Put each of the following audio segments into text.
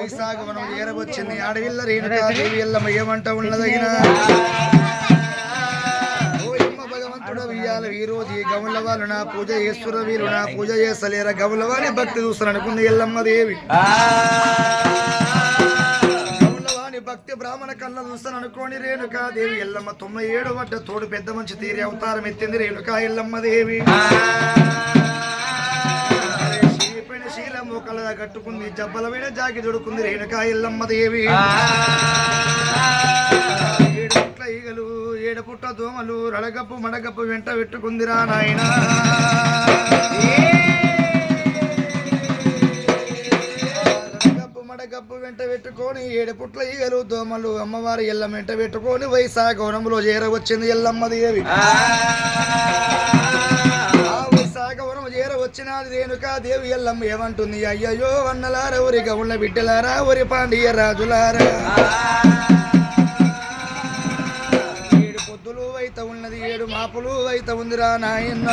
వైశాఖ మనం ఏరవచ్చింది అడవిల్ల రేణుకాదేవి ఎల్లమ్మ ఏమంట ఉన్నదగిన ఓయమ్మ భగవంతుడ వియ్యాల ఈ రోజు ఈ గముల వాళ్ళు నా పూజ చేస్తున్న వీరు నా పూజ చేస్తలేరా? గముల వాని భక్తి చూస్తారు అనుకుంది ఎల్లమ్మ దేవి. భక్తి బ్రాహ్మణ కళ్ళ చూస్తాను అనుకోని రేణుకా దేవి. ఎల్లమ్మ తొంభై ఏడు వడ్డ తోడు పెద్ద మంచి తీరి అవతారం ఎత్తింది రేణుకా ఎల్లమ్మ దేవి. చీపిన శీల మోకల కట్టుకుంది జబ్బల మీద జాకి దొడుకుంది రేణుకా ఎల్లమ్మ దేవి. ఏడు పుట్ల ఈగలు ఏడు పుట్ట దోమలు రడగప్పు మడగప్పు వెంట పెట్టుకుందిరా నాయన. మడగప్పు వెంట పెట్టుకొని ఏడు పుట్ల ఈగలు దోమలు అమ్మవారి ఎల్లమ్మ వెంట పెట్టుకొని వైశాఖవనంలో చేరవచ్చింది ఎల్లమ్మ దేవి. ఆ. వైశాఖవనం చేర వచ్చినాది రేణుకా దేవి ఎల్లమ్మ ఏమంటుంది? అయ్యయ్యో అన్నలారా ఒరి గౌళ్ళ బిడ్డలారా ఒరి పాండియ రాజులారా. ఏడు పొద్దులు అయితే ఉన్నది ఏడు మాపులు అయితే ఉందిరా నాయన్న.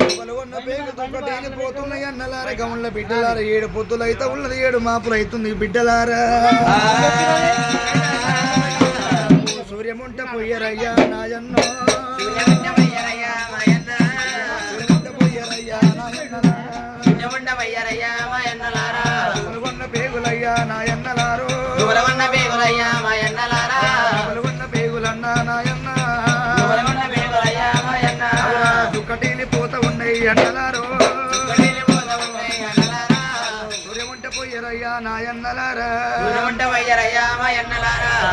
దువ్వలు పోతున్నాయి బిడ్డలారా ఏడు పొద్దులు అయితే ఉన్నది ఏడు మాపులు అవుతుంది బిడ్డలారా. సూర్యముంట పొయ్యరయ్యా నాయన్నో. సూర్యముంట పొయ్యరయ్యా నాయన్నలారా. ఉన్న పేగులయ్యా నాయన్నలారో ఉన్న పేగులన్నా నాయన్న. దుక్కటీని పోత ఉన్నాయి అన్నలారో. పొయ్యరయ్యా నాయన్నలారా.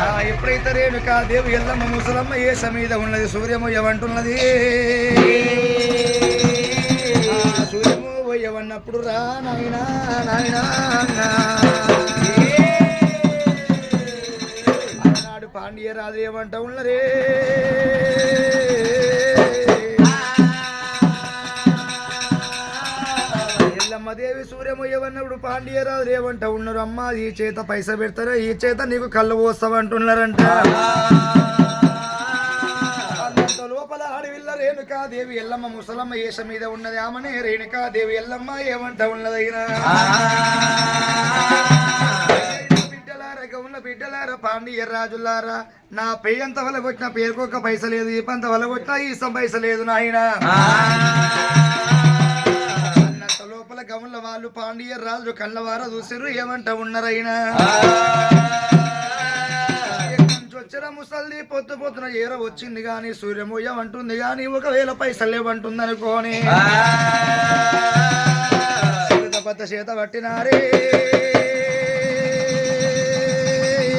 ఆ, ఎప్పుడైతే రేణుకా దేవి ఎల్లమ్మ ముసలమ్మ ఏస మీద ఉన్నది సూర్యము ఎవంటున్నది సూర్యము పోయవన్నప్పుడు రా నాయనా నాయనా ఆనాడు పాండ్య రాజు ఏమంట ఉన్నరే బ్రహ్మదేవి దేవి సూర్యము ఏమన్నప్పుడు పాండ్య ఏమంట ఉన్నారు. అమ్మ ఈ చేత పైస పెడతారా? ఈ చేత నీకు కళ్ళు పోస్తావంటున్నారంట. అంటున్నారంట లోపల అడవిల్ల రేణుకాదేవి ఎల్లమ్మ ముసలమ్మ ఏష మీద ఉన్నది. ఆమెనే రేణుకాదేవి ఎల్లమ్మ ఏమంట ఉన్నదైనా బిడ్డలారా బిడ్డలారా పాండియ రాజులారా నా పేయంత వల్ల కొట్టిన పేరుకొక పైస లేదు ఈ పంత వల్ల ఈ సం పైస లేదు నాయన. అన్నంత వాళ్ళు పాండియ రాజు కళ్ళవార చూసిర్రు ఏమంట ఉన్నారైనా వచ్చిన ముసల్ది పొద్దు పొద్దున ఏర వచ్చింది గాని సూర్యమోయం అంటుంది గాని ఒకవేళ పైసలు ఏమంటుంది అనుకోని పెద్ద చేత పట్టినారే.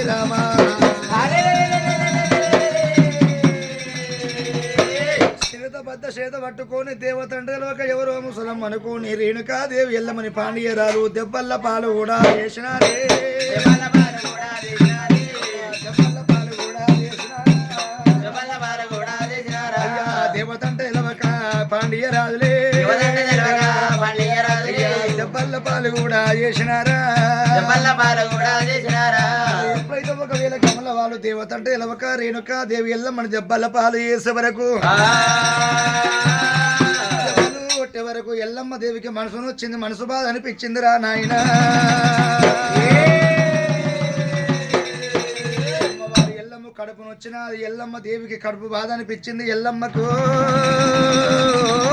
రామా. చేత పట్టుకొని దేవతండ్రిలోక ఎవరో ముసలం అనుకోని రేణుకాదేవి ఎల్లమని పాండియరాలు దెబ్బల్ల పాలు కూడా చేసినారే దెబ్బల్ల పాలు కూడా చేసినారా దేవతంటే దెబ్బల్ల పాలు కూడా చేసినారా ఒకవేళ కమల వాళ్ళు దేవతంటే ఎలవక రేణుక దేవి ఎల్లమ్మని దెబ్బల్ల పాలు చేసే వరకు. కొట్టే వరకు ఎల్లమ్మ దేవికి మనసును వచ్చింది మనసు బాధ అనిపించిందిరా నాయన. అమ్మవారి ఎల్లమ్మ కడుపును వచ్చిన ఎల్లమ్మ దేవికి కడుపు బాధ అనిపించింది ఎల్లమ్మకు.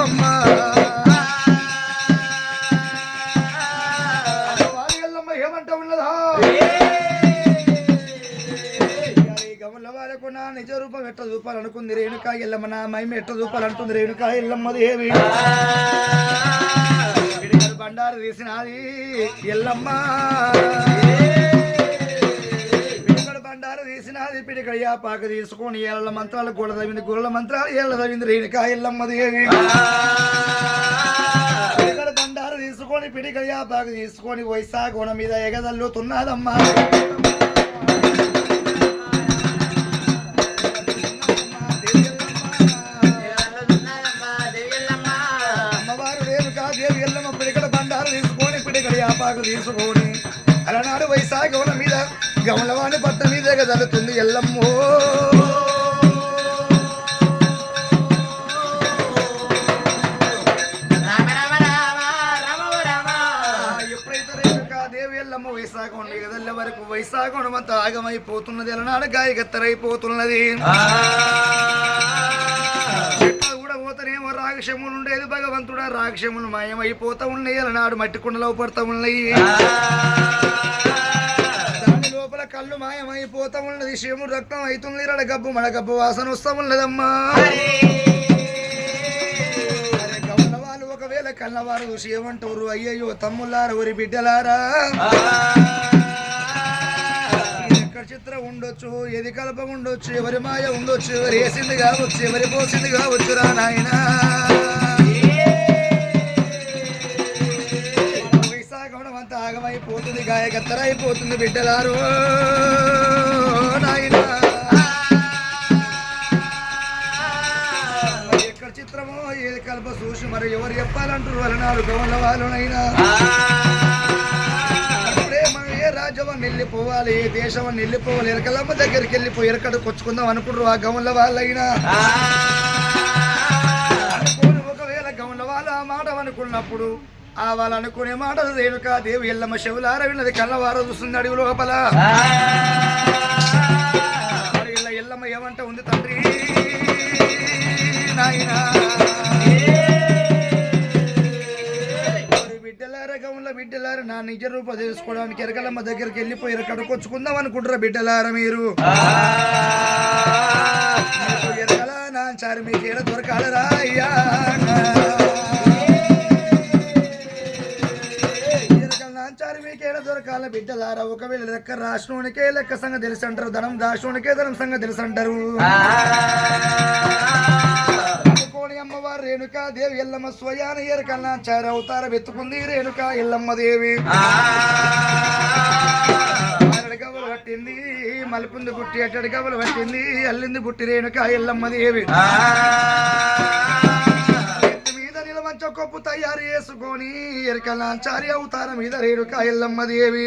అమ్మా. లేకుండా నిజ రూపం ఎట్ట చూపాలనుకుంది రేణుకా ఎల్లమ్మ నా మహిమ ఎట్ట చూపాలనుకుంది రేణుకా ఎల్లమ్మ దేవి? బండారు తీసినది ఎల్లమ్మ. పిడికడు బండారు తీసినది పిడికడ పాక తీసుకొని ఏళ్ళ మంత్రాలు గోడ తవ్వింది గురుల మంత్రాలు ఏళ్ళ తవ్వింది రేణుకా ఎల్లమ్మ దేవి. పిడికడు బండారు తీసుకొని పిడికడు యాపాక తీసుకొని వైశాఖ మీద ఎగదల్లుతున్నదమ్మా. దేవి ఎల్లమ్మ పిడికడ బండారు తీసుకొని పిడికడి ఆపాకు తీసుకొని అలనాడు వైశాఖ గౌన మీద గమలవాణి పట్ట మీదే కదలుతుంది ఎల్లమ్మో. ఎల్లమ్మ వైశాఖం ఎదల్ల వరకు వైశాఖం అంతా ఆగమైపోతున్నది. అలనాడు గాయగత్తరైపోతున్నది. పోతనేమో రాక్షములు ఉండేది భగవంతుడా? రాక్షములు మాయమైపోతా ఉన్నాయి ఎలనాడు మట్టి కుండలో పడతా ఉన్నాయి. దాని లోపల కళ్ళు మాయమైపోతా ఉన్నది శివుడు రక్తం అవుతుంది రడ గబ్బు మన గబ్బు వాసన వస్తా ఉన్నదమ్మా. అరే. గమన వాళ్ళు ఒకవేళ కన్నవారు చూసి ఏమంటారు అయ్యయ్యో తమ్ముళ్ళారా ఒరి బిడ్డలారా. చిత్రం ఉండొచ్చు ఏది కలప ఉండొచ్చు ఎవరి మాయ ఉండొచ్చు ఎవరి వేసింది కావచ్చు ఎవరి పోసింది కావచ్చు రా నాయన. వైశాఖం అంత ఆగమైపోతుంది గాయకత్తరైపోతుంది బిడ్డలారు. నాయన. ఎక్కడ చిత్రమో ఏది కలప చూసి మరి ఎవరు చెప్పాలంటారు? అలనాడు గౌరవాలు వాళ్ళనైనా వెళ్ళిపోవాలి దేశం వెళ్ళిపోవాలి ఎరకలమ్మ దగ్గరికి వెళ్ళిపోయి ఎరకడ కొచ్చుకుందాం అనుకుంటారు ఆ గౌన్ల వాళ్ళైనా. అనుకోని ఒకవేళ గౌన్ల వాళ్ళు ఆ మాట అనుకున్నప్పుడు ఆ వాళ్ళు అనుకునే మాట రేణుకా దేవి ఎల్లమ్మ శివులార విన్నది కళ్ళవార చూస్తుంది అడవి లోపల ఎల్లమ్మ ఏమంట ఉంది తండ్రి? నాయనా. బిడ్డలారు నా నిజ రూప తెలుసుకోవడానికి ఎరకలమ్మ దగ్గరికి వెళ్ళిపోయి కడుకొచ్చుకుందాం అనుకుంటారా బిడ్డలారా మీరు. మీకు ఎరకల నాంచారు మీకు ఏడ దొరకాలరా అయ్యా. దొరకాల బిడ్డలారా ఒకవేళ లెక్క రాష్ట్రానికే లెక్క సంగ తెలుసు అంటారు ధనం దాష్ట్రానికే ధనం సంగ తెలుసు అంటారు రేణుకా దేవి ఎల్లమ్మ స్వయాన ఎరకల్లా చార అవతార వెతుకుంది రేణుకా ఎల్లమ్మ దేవి. పట్టింది మలుపుంది పుట్టి అట్టడి గవ్వలు పట్టింది అల్లింది పుట్టి రేణుకా ఎల్లమ్మ దేవి. కొప్పు తయారు చేసుకొని ఎరకల్లా చారి అవతార మీద రేణుకా ఎల్లమ్మ దేవి.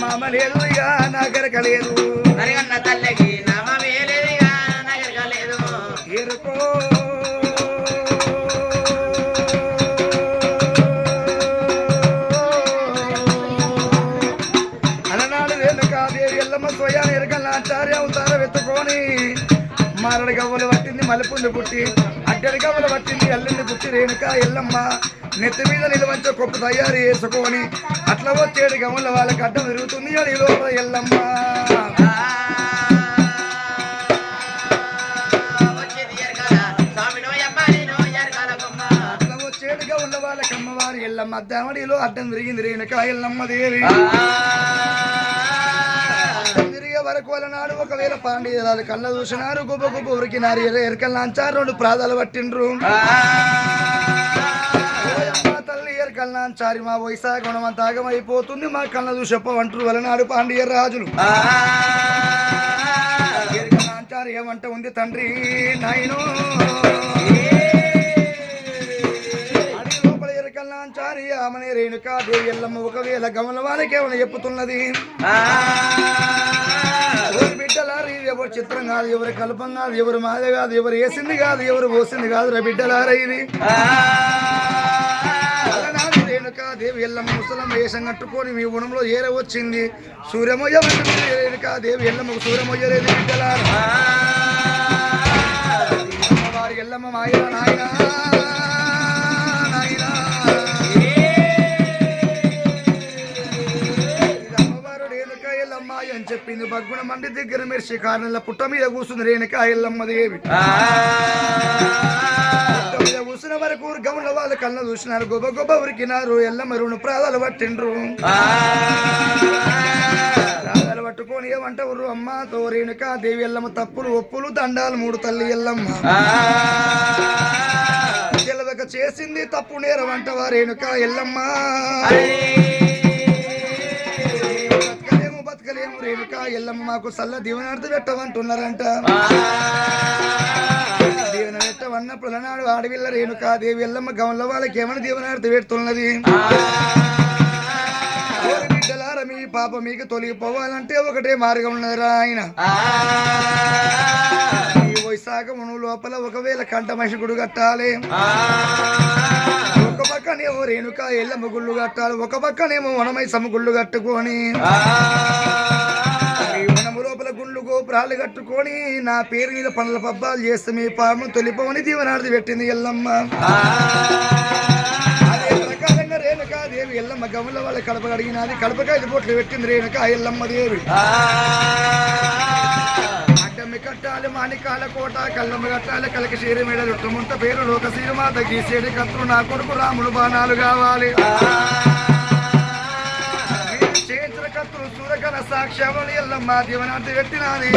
మామ లేదు ఇక నా గరక లేదు తల్లికి నామే లేదుగా నగరగా లేదు ఎరుకో. అలనాడు రేణుకాదేవి ఎల్లమ్మ స్వయాన్ని ఎరగల్లా ఆచార్య అవతార వెతుకొని మారడి గవ్వలు పట్టింది మలుపుండి పుట్టి అడ్డడి గవ్వలు పట్టింది అల్లింది పుట్టి రేణుక ఎల్లమ్మ. నెత్తి మీద నిలవంచ కొప్పు తయారు చేసుకొని అట్లా వచ్చేడు గమల వాళ్ళకి అడ్డం తిరుగుతుంది అని లోపల ఎల్లమ్మ. అట్లా వాళ్ళకి అమ్మవారి ఎల్లమ్మ. అడ్డం తిరిగింది రేణుక ఎల్లమ్మ దేవి. అడ్డం తిరిగే వరకు నాడు ఒకవేళ పాండ్యాలు కళ్ళ చూసినారు గుబ్బ గుబ్బ ఉరికినారు ఎరకల్ లాంచారు రెండు ప్రాధాలు పట్టిండ్రు. తల్లి ఎరకల్ నాంచారి మా వైశాఖ గుణమంత ఆగమైపోతుంది. మా కళ్ళ చూసి చెప్పవంటారు వలనాడు పాండ్య రాజులు. ఎరకల్ నాంచారి ఏమంట ఉంది తండ్రి? నాయను. అడవి లోపల ఎరకల్ నాంచారి ఆమెనే రేణుకా దేవి ఎల్లమ్మ ఒకవేళ గమల వారికి ఏమైనా చెప్పుతున్నది. బిడ్డలారు ఇది ఎవరు చిత్రం కాదు ఎవరి కల్పం కాదు ఎవరు మాద కాదు ఎవరు వేసింది కాదు ఎవరు పోసింది కాదు రా బిడ్డలారా ఇది. దేవి ఎల్లమ్మ ముసలమ్మ వేషం కట్టుకొని మీ గుణంలో ఏరవచ్చింది? సూర్యమయ్య వెనుక దేవి ఎల్లమ్మకు సూర్యమయ్య రేది వారి ఎల్లమ్మ మాయా నాయనా అని చెప్పింది. భగ్గుణ మండి దగ్గర మీరు శ్రీకారణ పుట్ట మీద కూర్చుంది రేణుక ఎల్లమ్మ దేవి. కూర్చున్న వరకు గమన వాళ్ళ కళ్ళ చూసినారు. గొబ్బ గొబ్బ ఉరికినారు. ఎల్లమ్మ రుణు ప్రాదాలు పట్టిండ్రు. పట్టుకొని ఏమంట ఉర్రు అమ్మ? తో రేణుక దేవి ఎల్లమ్మ తప్పులు ఒప్పులు దండాలు మూడు తల్లి ఎల్లమ్మ. తెలవక చేసింది తప్పు నేరం అంటవా రేణుక ఎల్లమ్మ. బతకలేము బతకలేము రేణుక ఎల్లమ్మ మాకు సల్ల దీవనార్థ పెట్టమంటున్నారంట. వన్న పెట్టమన్నప్పుడు ఆడవిల్ల రేణుకా దేవి ఎల్లమ్మ గమల వాళ్ళకి ఏమైనా దీవనార్థ పెడుతున్నది ఓరి బిడ్డలారా మీ పాప మీకు తొలగిపోవాలంటే ఒకటే మార్గం ఉన్నదిరా ఆయన. ఈ వైశాఖమును లోపల ఒకవేళ కంట గుడు కట్టాలి. ఒక పక్కనేమో రేణుక ఎల్లమ్మ గుళ్ళు కట్టాలి. ఒక పక్కనేమో వనమై గుళ్ళు కట్టుకొని. గోపురాలు కట్టుకొని నా పేరు మీద పనుల పబ్బాలు చేస్తే మీ పాము తొలిపోని దీవనార్థి పెట్టింది ఎల్లమ్మ. అదే ప్రకారంగా రేణుక దేవి ఎల్లమ్మ గమల వాళ్ళ కడప అడిగినది కడపకి ఐదు బొట్లు పెట్టింది రేణుక ఎల్లమ్మ దేవి. అడ్డమ్మి కట్టాలి మాణికాల కోట కల్లమ్మ కట్టాలి కలకి శీరి మీద చుట్టముంత పేరు లోక శ్రీమాత గీసేడి కత్తులు నా కొడుకు రాముడు బాణాలు కావాలి. కత్తులు సూరకన సాక్ష్యములు ఎల్లమ్మ దీవనార్థి పెట్టినది